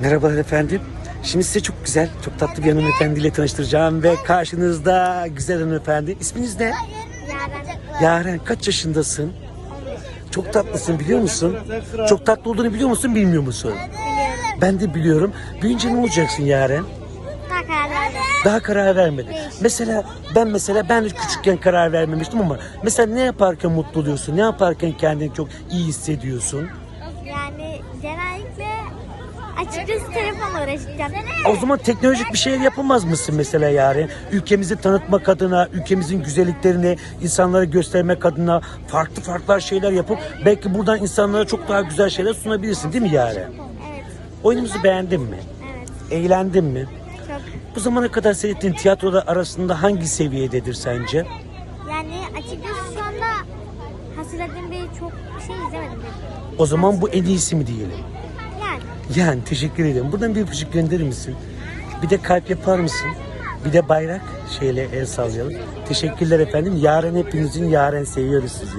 Merhabalar efendim. Şimdi size çok güzel, çok tatlı bir hanımefendiyle tanıştıracağım ve karşınızda güzel hanımefendi. İsminiz ne? Yaren. Yaren. Kaç yaşındasın? Çok tatlısın biliyor musun? Çok tatlı olduğunu biliyor musun, bilmiyor musun? Ben de biliyorum. Büyünce ne olacaksın Yaren? Daha karar vermedin. Mesela ben mesela ben de küçükken karar vermemiştim ama mesela ne yaparken mutlu oluyorsun? Ne yaparken kendini çok iyi hissediyorsun? Yani genellikle açıkçası telefonla uğraşacağım. O zaman teknolojik bir şey yapamaz mısın mesela yani? Ülkemizi tanıtmak adına, ülkemizin güzelliklerini insanlara göstermek adına farklı farklı şeyler yapıp belki buradan insanlara çok daha güzel şeyler sunabilirsin değil mi yani? Evet. Oyunumuzu beğendin mi? Evet. Eğlendin mi? Çok. Bu zamana kadar seyrettiğin tiyatrolar arasında hangi seviyededir sence? Yani açıkçası şu anda hatırladığım bir çok şey izlemedim. O zaman bu en iyisi mi diyelim? Yani. Teşekkür ederim. Buradan bir öpücük gönderir misin? Bir de kalp yapar mısın? Bir de bayrak şeyle el sallayalım. Teşekkürler efendim. Yarın hepinizin yaren seviyoruz sizi.